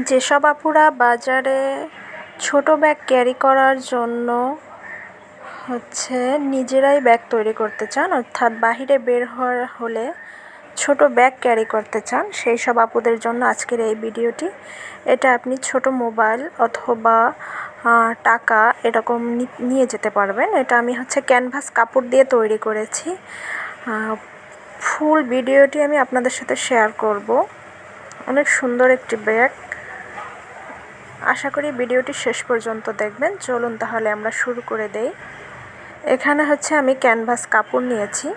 যেসব আপুরা বাজারে ছোট ব্যাগ ক্যারি করার জন্য হচ্ছে নিজেরাই ব্যাগ তৈরি করতে চান, অর্থাৎ বাহিরে বের হওয়ার হলে ছোট ব্যাগ ক্যারি করতে চান সেই সব আপুদের জন্য আজকের এই ভিডিওটি। এটা আপনি ছোট মোবাইল অথবা টাকা এরকম নিয়ে যেতে পারবেন। এটা আমি হচ্ছে ক্যানভাস কাপড় দিয়ে তৈরি করেছি। ফুল ভিডিওটি আমি আপনাদের সাথে শেয়ার করব। অনেক সুন্দর একটি ব্যাগ আশা করি ভিডিওটি শেষ পর্যন্ত দেখবেন। চলুন তাহলে আমরা শুরু করে দেই। এখানে হচ্ছে আমি ক্যানভাস কাপড় নিয়েছি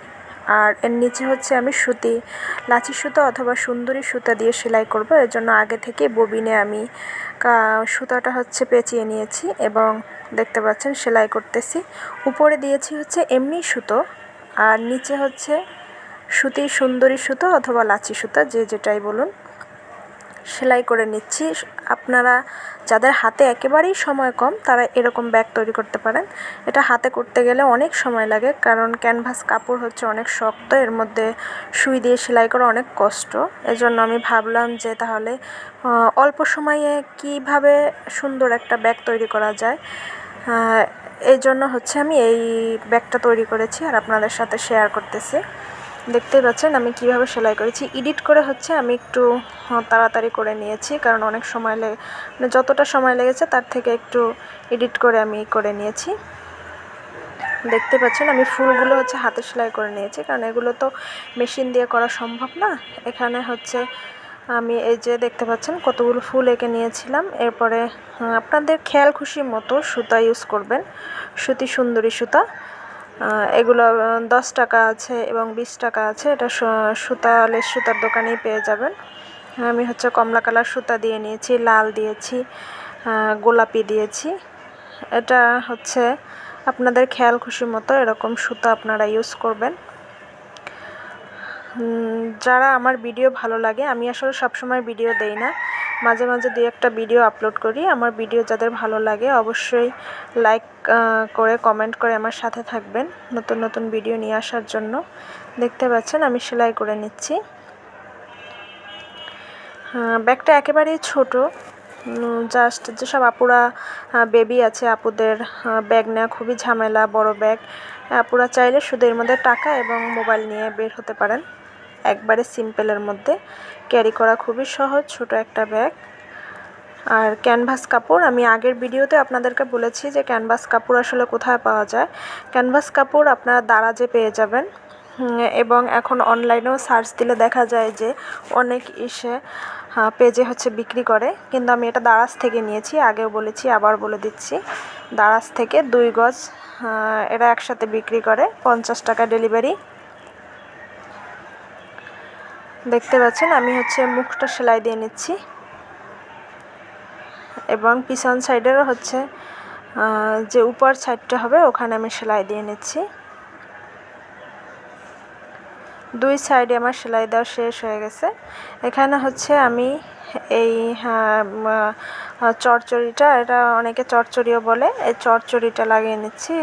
আর এর নিচে হচ্ছে আমি সুতি, লাচি সুতো অথবা সুন্দরী সুতা দিয়ে সেলাই করব। এর জন্য আগে থেকে ববিনে আমি সুতাটা হচ্ছে পেঁচিয়ে নিয়েছি এবং দেখতে পাচ্ছেন সেলাই করতেছি। উপরে দিয়েছি হচ্ছে এমনি সুতো আর নিচে হচ্ছে সুতি সুন্দরী সুতো অথবা লাচি সুতা, যে যেটাই বলুন। সেলাই করে নিচ্ছি। আপনারা যাদের হাতে একেবারেই সময় কম, তারা এরকম ব্যাগ তৈরি করতে পারেন। এটা হাতে করতে গেলে অনেক সময় লাগে, কারণ ক্যানভাস কাপড় হচ্ছে অনেক শক্ত, এর মধ্যে সুই দিয়ে সেলাই করা অনেক কষ্ট। এজন্য আমি ভাবলাম যে তাহলে অল্প সময়ে কীভাবে সুন্দর একটা ব্যাগ তৈরি করা যায়। এই জন্য হচ্ছে আমি এই ব্যাগটা তৈরি করেছি আর আপনাদের সাথে শেয়ার করতেছি। দেখতেই পাচ্ছেন, আমি কীভাবে সেলাই করেছি। এডিট করে হচ্ছে আমি একটু তাড়াতাড়ি করে নিয়েছি, কারণ অনেক সময় লেগে মানে যতটা সময় লেগেছে তার থেকে একটু এডিট করে আমি করে নিয়েছি। দেখতে পাচ্ছেন, আমি ফুলগুলো হচ্ছে হাতে সেলাই করে নিয়েছি, কারণ এগুলো তো মেশিন দিয়ে করা সম্ভব না। এখানে হচ্ছে আমি এই যে দেখতে পাচ্ছেন, কতগুলো ফুল এঁকে নিয়েছিলাম। এরপরে আপনাদের খেয়াল খুশি মতো সুতা ইউজ করবেন। সুতি সুন্দরী সুতা। এগুলো দশ টাকা আছে এবং বিশ টাকা আছে। এটা সুতা, লেস সুতার দোকানেই পেয়ে যাবেন। আমি হচ্ছে কমলা কালার সুতা দিয়ে নিয়েছি, লাল দিয়েছি গোলাপি দিয়েছি। এটা হচ্ছে আপনাদের খেয়াল খুশি মতো এরকম সুতা আপনারা ইউজ করবেন। যারা আমার ভিডিও ভালো লাগে, আমি আসলে সবসময় ভিডিও দেই না। মাঝে মাঝে দুই একটা ভিডিও আপলোড করি। আমার ভিডিও যাদের ভালো লাগে অবশ্যই লাইক করে কমেন্ট করে আমার সাথে থাকবেন নতুন নতুন ভিডিও নিয়ে আসার জন্য। দেখতে পাচ্ছেন আমি সেলাই করে নিচ্ছি। ব্যাগটা একেবারেই ছোট। জাস্ট যেসব আপুরা বেবি আছে আপুদের ব্যাগ নেওয়া খুবই ঝামেলা, বড় ব্যাগ আপুরা চাইলে শুধু এর মধ্যে টাকা এবং মোবাইল নিয়ে বের হতে পারেন। একবারে সিম্পলের মধ্যে। ক্যারি করা খুবই সহজ, ছোট একটা ব্যাগ। আর ক্যানভাস কাপড়, আমি আগের ভিডিওতে আপনাদেরকে বলেছি যে ক্যানভাস কাপড় আসলে কোথায় পাওয়া যায়। ক্যানভাস কাপড় আপনারা দারাজে পেয়ে যাবেন। এবং এখন অনলাইনেও সার্চ দিলে দেখা যায় যে অনেক ইসে পেজে হচ্ছে বিক্রি করে। কিন্তু আমি এটা দারাজ থেকে নিয়েছি, আগেও বলেছি, আবার বলে দিচ্ছি। দারাজ থেকে দুই গজ এরা একসাথে বিক্রি করে। পঞ্চাশ টাকা ডেলিভারি। দেখতে পাচ্ছেন, আমি হচ্ছে মুখটা সেলাই দিয়ে নিচ্ছি। এবং পিছন সাইডেরও হচ্ছে যে উপর সাইডটা হবে, ওখানে আমি সেলাই দিয়ে নিচ্ছি। দুই সাইডে আমার সেলাই দেওয়া শেষ হয়ে গেছে। এখানে হচ্ছে আমি এই চরচড়িটা, এটা অনেকে চরচড়িও বলে, এই চরচড়িটা লাগিয়ে নিচ্ছি।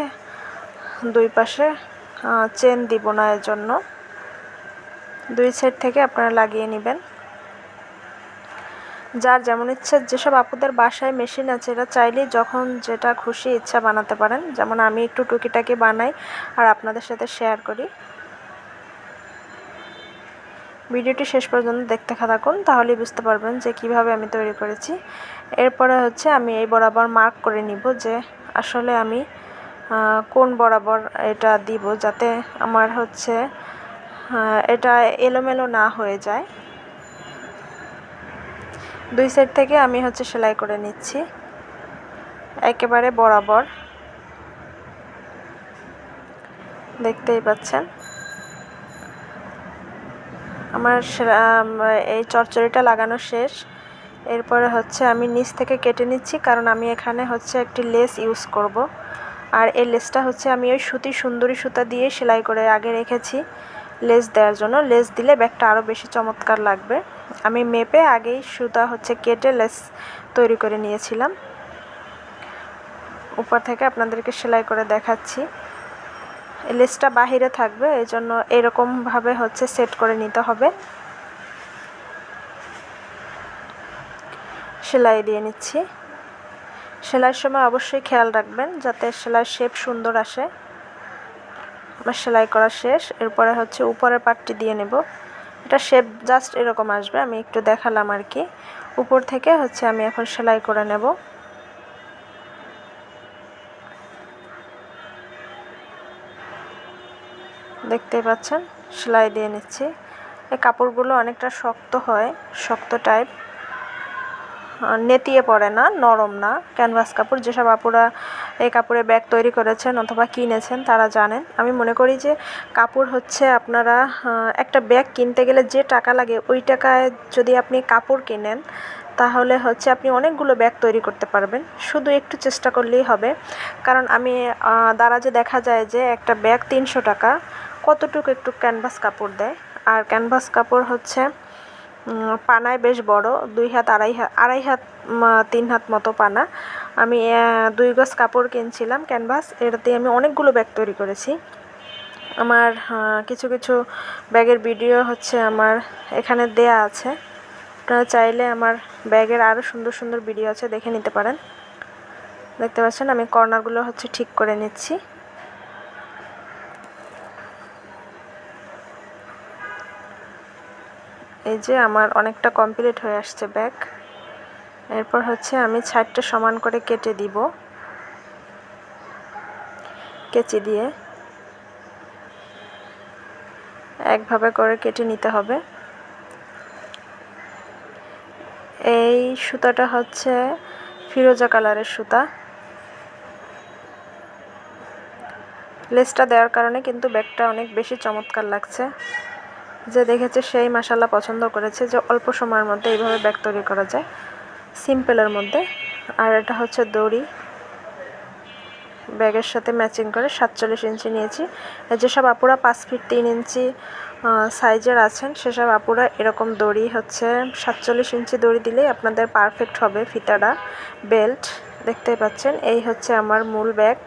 দুই পাশে চেন দিব না এর জন্য দুই সাইড থেকে আপনারা লাগিয়ে নেবেন। যার যেমন ইচ্ছা, যেসব আপুদের বাসায় মেশিন আছে এটা চাইলে যখন যেটা খুশি ইচ্ছা বানাতে পারেন। যেমন আমি একটু টুকিটাকি বানাই আর আপনাদের সাথে শেয়ার করি। ভিডিওটি শেষ পর্যন্ত দেখতে থাকুন, তাহলেই বুঝতে পারবেন যে কীভাবে আমি তৈরি করেছি। এরপরে হচ্ছে আমি এই বরাবর মার্ক করে নিব যে আসলে আমি কোন বরাবর এটা দিব, যাতে আমার হচ্ছে এটা এলোমেলো না হয়ে যায়। দুই সাইড থেকে আমি হচ্ছে সেলাই করে নিচ্ছি। একেবারে বরাবর। দেখতেই পাচ্ছেন। আমার এই চরচড়িটা লাগানো শেষ। এরপরে হচ্ছে আমি নিচ থেকে কেটে নিচ্ছি, কারণ আমি এখানে হচ্ছে একটি লেস ইউজ করব। আর এই লেসটা হচ্ছে আমি ওই সুতি সুন্দরী সুতা দিয়ে সেলাই করে আগে রেখেছি। লেস দেওয়ার জন্য। লেস দিলে ব্যাগটা আরও বেশি চমৎকার লাগবে। আমি মেপে আগেই সুতা হচ্ছে কেটে লেস তৈরি করে নিয়েছিলাম। উপর থেকে আপনাদেরকে সেলাই করে দেখাচ্ছি। লেসটা বাহিরে থাকবে এই জন্য এরকমভাবে হচ্ছে সেট করে নিতে হবে। সেলাই দিয়ে নিচ্ছি। সেলাইয়ের সময় অবশ্যই খেয়াল রাখবেন যাতে সেলাইয়ের শেপ সুন্দর আসে। আমার সেলাই করা শেষ, এরপরে হচ্ছে উপরের পাটটি দিয়ে নেব। এটা শেপ জাস্ট এরকম আসবে, আমি একটু দেখালাম আর কি। উপর থেকে হচ্ছে আমি এখন সেলাই করে নেব। দেখতেই পাচ্ছেন, সেলাই দিয়ে নিচ্ছি। এই কাপড়গুলো অনেকটা শক্ত হয়, শক্ত টাইপ নেতিয়ে পড়ে না, নরম না। ক্যানভাস কাপড়, যেসব আপুরা এই কাপড়ে ব্যাগ তৈরি করেছেন অথবা কিনেছেন, তারা জানেন। আমি মনে করি যে কাপড় হচ্ছে আপনারা একটা ব্যাগ কিনতে গেলে যে টাকা লাগে, ওই টাকায় যদি আপনি কাপড় কেনেন, তাহলে হচ্ছে আপনি অনেকগুলো ব্যাগ তৈরি করতে পারবেন। শুধু একটু চেষ্টা করলেই হবে। কারণ আমি দারাজে দেখা যায় যে একটা ব্যাগ তিনশো টাকা, কতটুকু একটু ক্যানভাস কাপড় দেয়। আর ক্যানভাস কাপড় হচ্ছে পানায় বেশ বড়, দুই হাত, আড়াই হাত আড়াই হাত তিন হাত মতো পানা। আমি দুই গজ কাপড় কিনছিলাম ক্যানভাস এটাতে আমি অনেকগুলো ব্যাগ তৈরি করেছি। আমার কিছু কিছু ব্যাগের ভিডিও হচ্ছে আমার এখানে দেয়া আছে। আপনারা চাইলে আমার ব্যাগের আরও সুন্দর সুন্দর ভিডিও আছে, দেখে নিতে পারেন। দেখতে পাচ্ছেন, আমি কর্নারগুলো হচ্ছে ঠিক করে নিচ্ছি। এই যে আমার অনেকটা কমপ্লিট হয়ে আসছে ব্যাগ এরপর হচ্ছে আমি ছাইডটা সমান করে কেটে দিব। কেচি দিয়ে। একভাবে করে কেটে নিতে হবে। এই সুতাটা হচ্ছে ফিরোজা কালারের সুতা। লেসটা দেওয়ার কারণে কিন্তু ব্যাগটা অনেক বেশি চমৎকার লাগছে। যে দেখেছে সেই মাসাল্লা পছন্দ করেছে যে অল্প সময়ের মধ্যে এইভাবে ব্যাগ তৈরি করা যায়। সিম্পলের মধ্যে। আর এটা হচ্ছে দড়ি। ব্যাগের সাথে ম্যাচিং করে সাতচল্লিশ ইঞ্চি নিয়েছি। যেসব আপুরা পাঁচ ফিট তিন ইঞ্চি সাইজের আছেন সেসব আপুরা এরকম দড়ি হচ্ছে সাতচল্লিশ ইঞ্চি দড়ি দিলেই আপনাদের পারফেক্ট হবে ফিতাটা, বেল্ট। দেখতেই পাচ্ছেন, এই হচ্ছে আমার মূল ব্যাগ।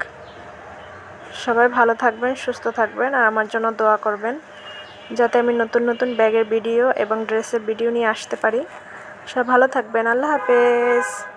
সবাই ভালো থাকবেন, সুস্থ থাকবেন, আর আমার জন্য দোয়া করবেন। যাতে আমি নতুন নতুন ব্যাগের ভিডিও এবং ড্রেসের ভিডিও নিয়ে আসতে পারি। সব ভালো থাকবেন। আল্লাহ হাফেজ।